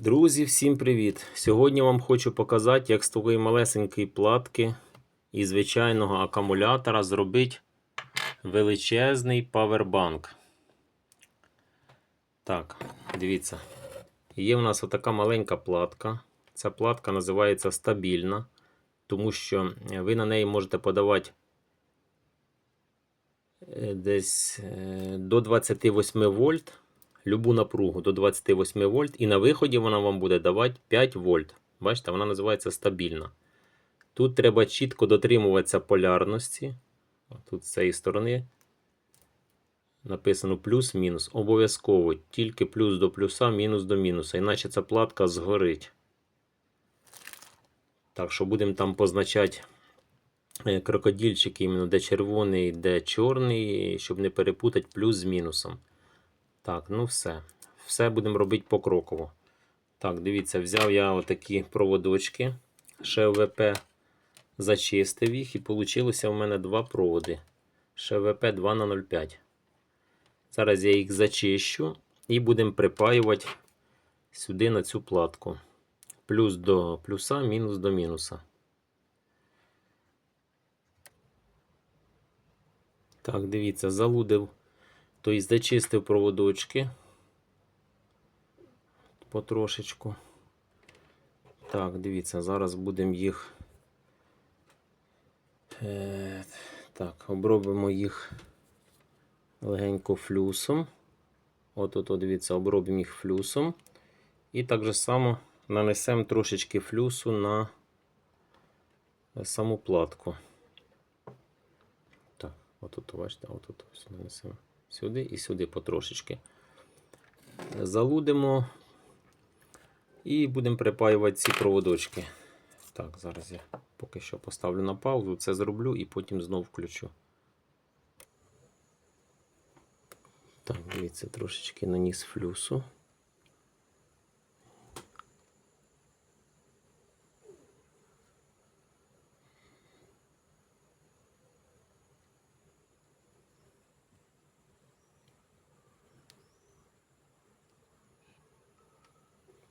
Друзі, всім привіт! Сьогодні вам хочу показати, як з такої малесенької платки і звичайного акумулятора зробити величезний павербанк. Так, дивіться. Є в нас отака маленька платка. Ця платка називається стабільна, тому що ви на неї можете подавати е, десь е, до 28 вольт любу напругу до 28 вольт, і на виході вона вам буде давати 5 вольт. Бачите, вона називається стабільна. Тут треба чітко дотримуватися полярності. Тут з цієї сторони написано плюс-мінус. Обов'язково тільки плюс до плюса, мінус до мінуса. Іначе ця платка згорить. Так що будемо там позначати е, крокодильчики, іменно де червоний, де чорний, щоб не перепутати плюс з мінусом. Так, ну все. Все будемо робити покроково. Так, дивіться, взяв я отакі проводочки ШВП, зачистив їх, і вийшло в мене два проводи. ШВП 2 на 0,5. Зараз я їх зачищу і будемо припаювати сюди на цю платку. Плюс до плюса, мінус до мінуса. Так, дивіться, залудив. Тобто зачистив проводочки потрошечку. Так, дивіться, зараз будемо їх. Е, так, обробимо їх легенько флюсом. От от, от дивіться, обробимо їх флюсом. І так же само нанесемо трошечки флюсу на саму платку. Так, от от, бачите, от ось нанесемо сюди і сюди потрошечки. Залудимо і будемо припаювати ці проводочки. Так, зараз я поки що поставлю на паузу, це зроблю і потім знову включу. Так, дивіться, трошечки наніс флюсу.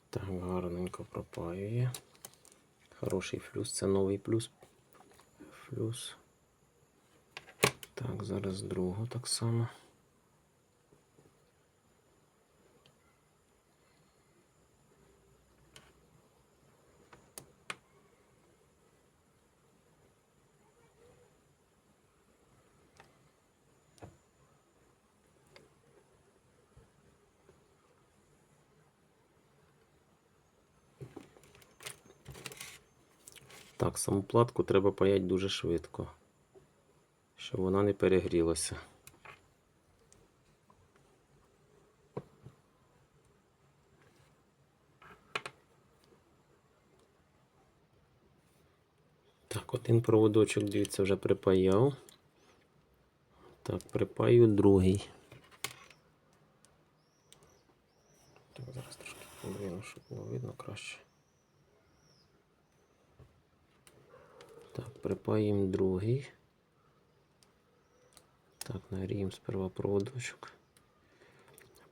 Так, пропаює. Хороший флюс, це новий плюс. Флюс. Так, зараз другу так само. Так, саму платку треба паяти дуже швидко, щоб вона не перегрілася. Так, один проводочок, дивіться, вже припаяв. Так, припаю другий. Так, зараз трошки подвину, щоб було видно краще. Так, припаємо другий. Так, нагріємо сперва проводочок.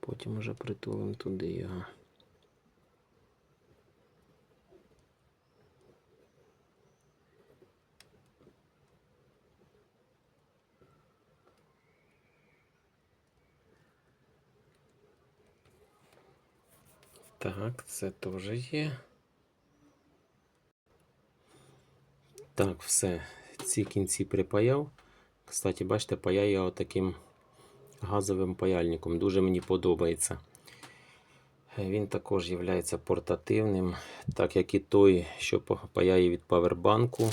Потім вже притулимо туди його. Так, це теж є. Так, все. Ці кінці припаяв. Кстати, бачите, паяю я отаким газовим паяльником. Дуже мені подобається. Він також є портативним, так як і той, що паяє від павербанку.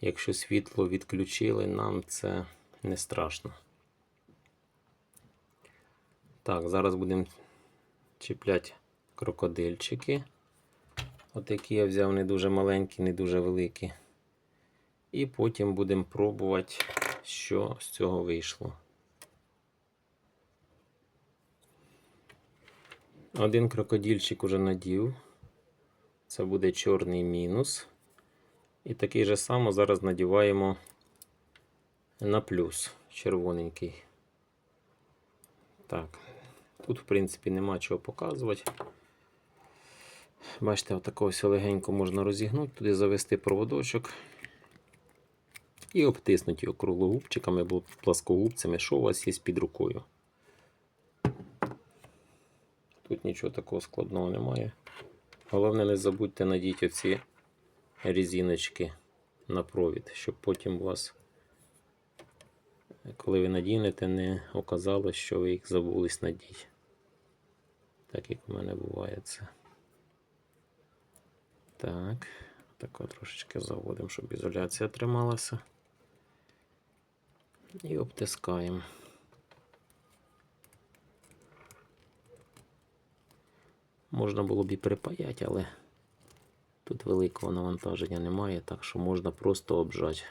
Якщо світло відключили, нам це не страшно. Так, зараз будемо чіпляти крокодильчики. Отакі я взяв не дуже маленькі, не дуже великі. І потім будемо пробувати, що з цього вийшло. Один крокодильчик уже надів. Це буде чорний мінус. І такий же само зараз надіваємо на плюс червоненький. Так, тут, в принципі, нема чого показувати. Бачите, отако ось легенько можна розігнути, туди завести проводочок і обтиснути його круглогубчиками або пласкогубцями, що у вас є під рукою. Тут нічого такого складного немає. Головне, не забудьте надіти оці резиночки на провід, щоб потім у вас, коли ви надінете, не оказалось, що ви їх забулись надіти. Так як у мене буває це. Так, так трошечки заводимо, щоб ізоляція трималася. І обтискаємо. Можна було б і припаяти, але тут великого навантаження немає, так що можна просто обжати.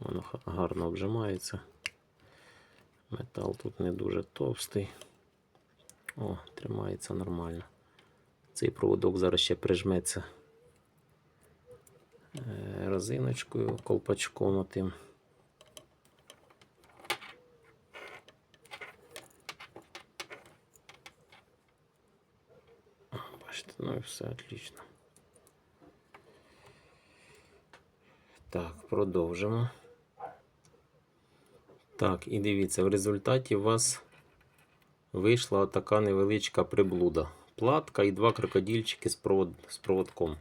Воно гарно обжимається. Метал тут не дуже товстий. О, тримається нормально. Цей проводок зараз ще прижметься резиночкою, колпачком отим. Бачите, ну і все отлично. Так, продовжимо. Так, і дивіться, в результаті у вас вийшла така невеличка приблуда. Платка і два крокодильчики з, провод... з проводком.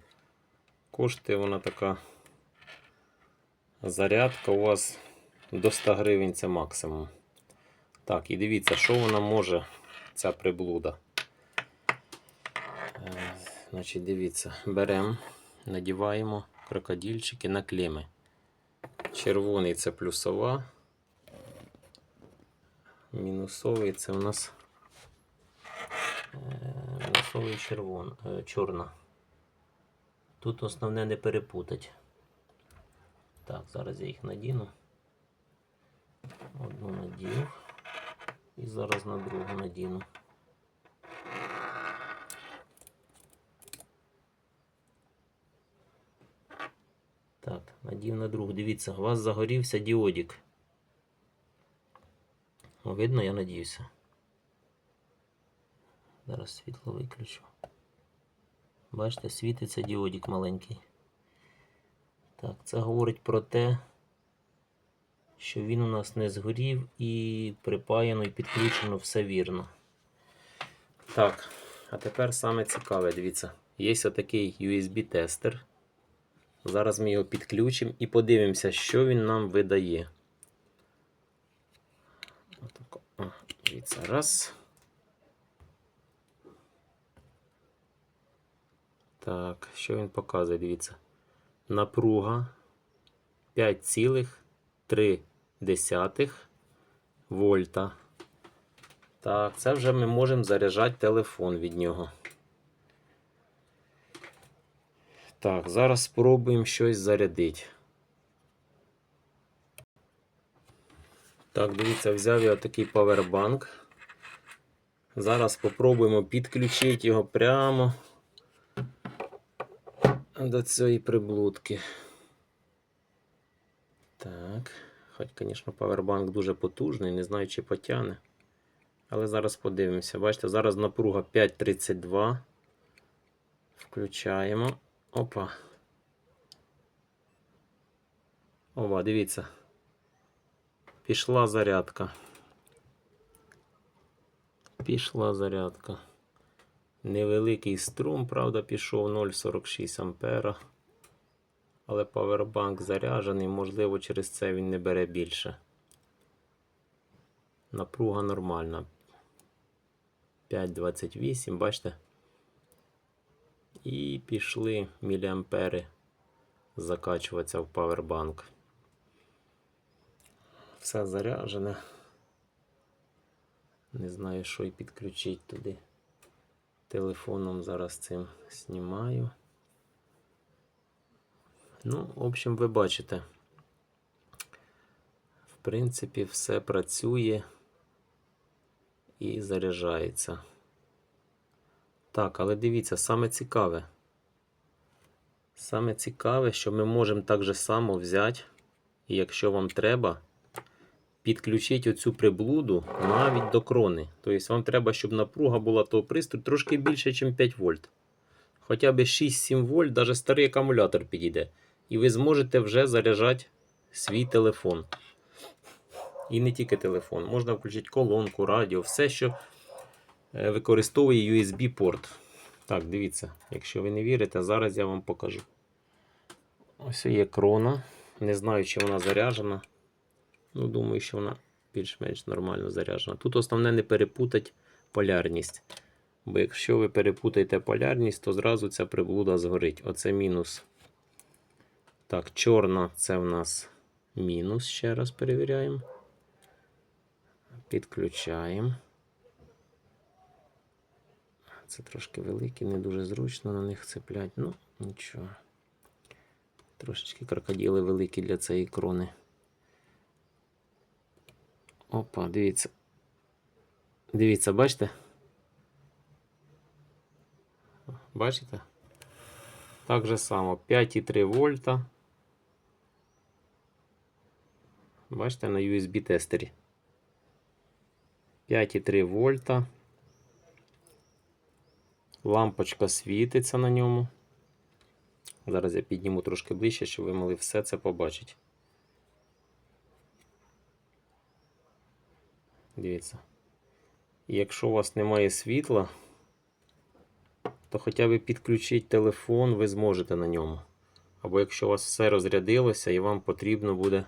Коштує вона така зарядка у вас до 100 гривень це максимум. Так, і дивіться, що вона може, ця приблуда. Е, Значить, дивіться, беремо, надіваємо крокодильчики на клеми. Червоний це плюсова. Мінусовий це у нас е, мінусовий червон, е, чорна. Тут основне не перепутати. Так, зараз я їх надіну. Одну надів. І зараз на другу надіну. Так, надів на другу. Дивіться, у вас загорівся діодик. О, видно, я надіюся. Зараз світло виключу. Бачите, світиться діодик маленький. Так, це говорить про те, що він у нас не згорів і припаяно і підключено все вірно. Так, а тепер саме цікаве, дивіться, є отакий USB-тестер. Зараз ми його підключимо і подивимося, що він нам видає. О, дивіться, раз. Так, що він показує? Дивіться. Напруга 5,3 вольта. Так, це вже ми можемо заряджати телефон від нього. Так, зараз спробуємо щось зарядити. Так, дивіться, взяв я такий павербанк. Зараз спробуємо підключити його прямо до цієї приблудки. Так, хоч, звісно, павербанк дуже потужний, не знаю, чи потягне. Але зараз подивимося. Бачите, зараз напруга 5.32. Включаємо. Опа. Ова, дивіться. Пішла зарядка. Пішла зарядка. Невеликий струм, правда, пішов 0,46 ампера. Але павербанк заряджений, можливо, через це він не бере більше. Напруга нормальна. 5,28, бачите? І пішли міліампери закачуватися в павербанк. Все заряджене. Не знаю, що і підключити туди. Телефоном зараз цим знімаю. Ну, в общем, ви бачите. В принципі, все працює і заряджається. Так, але дивіться, саме цікаве. Саме цікаве, що ми можемо так же само взяти, і якщо вам треба, підключити оцю приблуду навіть до крони. Тобто вам треба, щоб напруга була того пристрою трошки більше, ніж 5 вольт. Хоча б 6-7 вольт, навіть старий акумулятор підійде. І ви зможете вже заряджати свій телефон. І не тільки телефон. Можна включити колонку, радіо, все, що е, використовує USB-порт. Так, дивіться, якщо ви не вірите, зараз я вам покажу. Ось є крона. Не знаю, чи вона заряджена. Ну, думаю, що вона більш-менш нормально заряджена. Тут основне не перепутати полярність. Бо якщо ви перепутаєте полярність, то зразу ця приблуда згорить. Оце мінус. Так, чорна це в нас мінус. Ще раз перевіряємо. Підключаємо. Це трошки великі, не дуже зручно на них цеплять. Ну, нічого. Трошечки крокодили великі для цієї крони. Опа, дивіться. Дивіться, бачите? Бачите? Так же само 5,3 вольта. Бачите на USB тестері. 5,3 вольта. Лампочка світиться на ньому. Зараз я підніму трошки ближче, щоб ви могли все це побачити. Дивіться. І якщо у вас немає світла, то хоча б підключити телефон ви зможете на ньому. Або якщо у вас все розрядилося і вам потрібно буде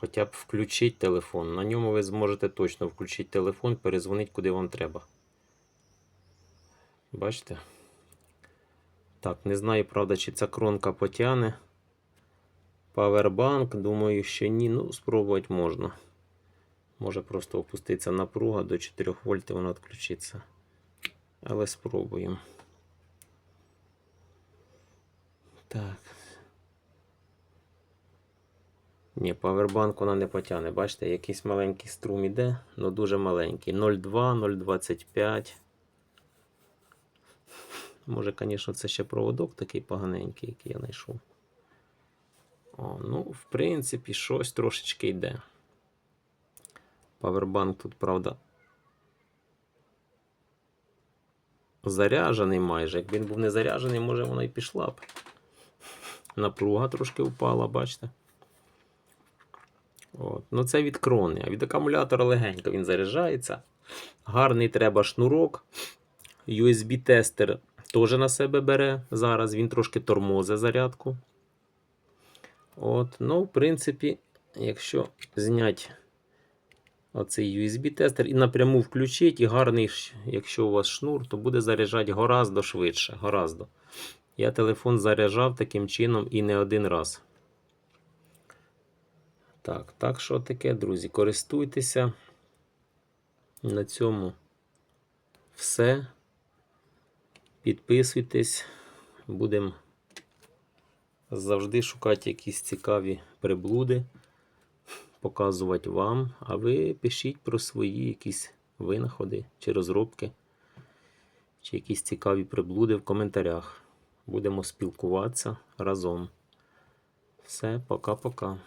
хоча б включити телефон, на ньому ви зможете точно включити телефон, перезвонити куди вам треба. Бачите? Так, не знаю, правда, чи ця кронка потягне. Павербанк, думаю, що ні. Ну, спробувати можна. Може просто опуститься напруга до 4 вольт і вона відключиться. Але спробуємо. Так. Ні, павербанк вона не потягне. Бачите, якийсь маленький струм іде, але дуже маленький. 0,2, 0,25. Може, звісно, це ще проводок такий поганенький, який я знайшов. О, ну, в принципі, щось трошечки йде. Павербанк тут, правда, заряджений майже. Якби він був не заряджений, може вона і пішла б. Напруга трошки впала, бачите? От. Ну, це від крони. А від акумулятора легенько він заряджається. Гарний треба шнурок. USB-тестер теж на себе бере. Зараз він трошки тормозе зарядку. От. Ну, в принципі, якщо зняти оцей USB-тестер і напряму включити, і гарний, якщо у вас шнур, то буде заряджати гораздо швидше. Гораздо. Я телефон заряджав таким чином і не один раз. Так, так що таке, друзі, користуйтеся. На цьому все. Підписуйтесь, будемо завжди шукати якісь цікаві приблуди, показувати вам, а ви пишіть про свої якісь винаходи чи розробки, чи якісь цікаві приблуди в коментарях. Будемо спілкуватися разом. Все, пока-пока.